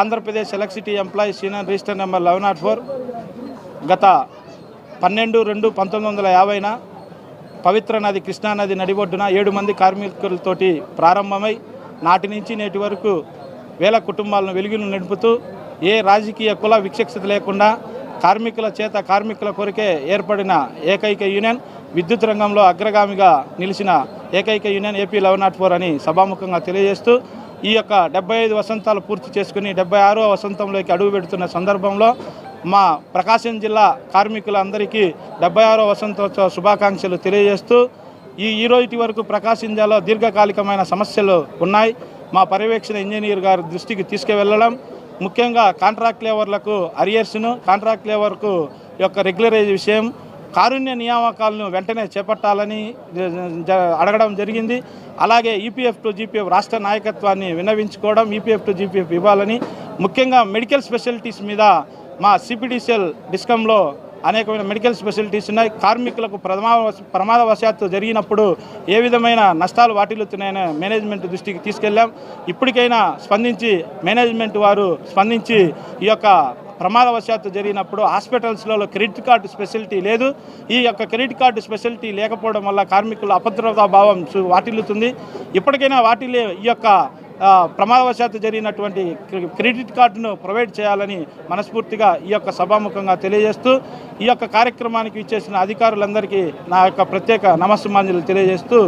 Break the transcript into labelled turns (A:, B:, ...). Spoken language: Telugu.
A: Andhra Pradesh electricity employees union register number eleven not four. గత పన్నెండు రెండు పంతొమ్మిది వందల యాభైన పవిత్ర నది కృష్ణానది నడిబొడ్డున ఏడు మంది కార్మికులతోటి ప్రారంభమై నాటి నుంచి నేటి వరకు వేల కుటుంబాలను వెలుగులు నడుపుతూ ఏ రాజకీయ కుల విక్షక్షత లేకుండా కార్మికుల చేత కార్మికుల కొరకే ఏర్పడిన ఏకైక యూనియన్ విద్యుత్ రంగంలో అగ్రగామిగా నిలిచిన ఏకైక union AP eleven naught four అని సభాముఖంగా తెలియజేస్తూ ఈ యొక్క డెబ్బై ఐదు వసంతాలు పూర్తి చేసుకుని డెబ్బై ఆరో వసంతంలోకి అడుగు పెడుతున్న సందర్భంలో మా ప్రకాశం జిల్లా కార్మికులందరికీ డెబ్బై ఆరో వసంతోత్సవ శుభాకాంక్షలు తెలియజేస్తూ ఈ ఈరోజు వరకు ప్రకాశం జిల్లాలో దీర్ఘకాలికమైన సమస్యలు ఉన్నాయి. మా పర్యవేక్షణ ఇంజనీర్ గారి దృష్టికి తీసుకువెళ్ళడం ముఖ్యంగా కాంట్రాక్ట్ లేబర్లకు అరియర్స్ను కాంట్రాక్ట్ లేబర్కు యొక్క రెగ్యులరైజ్ విషయం కారుణ్య నియామకాలను వెంటనే చేపట్టాలని జ- అడగడం జరిగింది. అలాగే ఈపీఎఫ్ టు జీపీఎఫ్ రాష్ట్ర నాయకత్వాన్ని విన్నవించుకోవడం ఈపీఎఫ్ టు జీపీఎఫ్ ఇవ్వాలని ముఖ్యంగా మెడికల్ స్పెషాలిటీస్ మీద మా సిపిడిసిఎల్ డిస్కంలో అనేకమైన మెడికల్ స్పెషాలిటీస్ ఉన్నాయి. కార్మికులకు ప్రమాద ప్రమాదవశాత్తు జరిగినప్పుడు ఏ విధమైన నష్టాలు వాటిల్లుతున్నాయని మేనేజ్మెంట్ దృష్టికి తీసుకెళ్ళాం ఇప్పటికైనా స్పందించి మేనేజ్మెంట్ వారు స్పందించి ఈ యొక్క ప్రమాదవశాత్తు జరిగినప్పుడు హాస్పిటల్స్లో క్రెడిట్ కార్డు స్పెషాలిటీ లేదు. ఈ యొక్క క్రెడిట్ కార్డు స్పెషాలిటీ లేకపోవడం వల్ల కార్మికుల అభద్రతా భావం వాటిల్లుతుంది. ఇప్పటికైనా వాటిల్లే ఈ యొక్క ప్రమాదవశాత్తు జరిగినటువంటి క్రెడిట్ కార్డును ప్రొవైడ్ చేయాలని మనస్ఫూర్తిగా ఈ యొక్క సభాముఖంగా తెలియజేస్తూ ఈ యొక్క కార్యక్రమానికి ఇచ్చేసిన అధికారులందరికీ నా యొక్క ప్రత్యేక నమస్సుమాంజలు తెలియజేస్తూ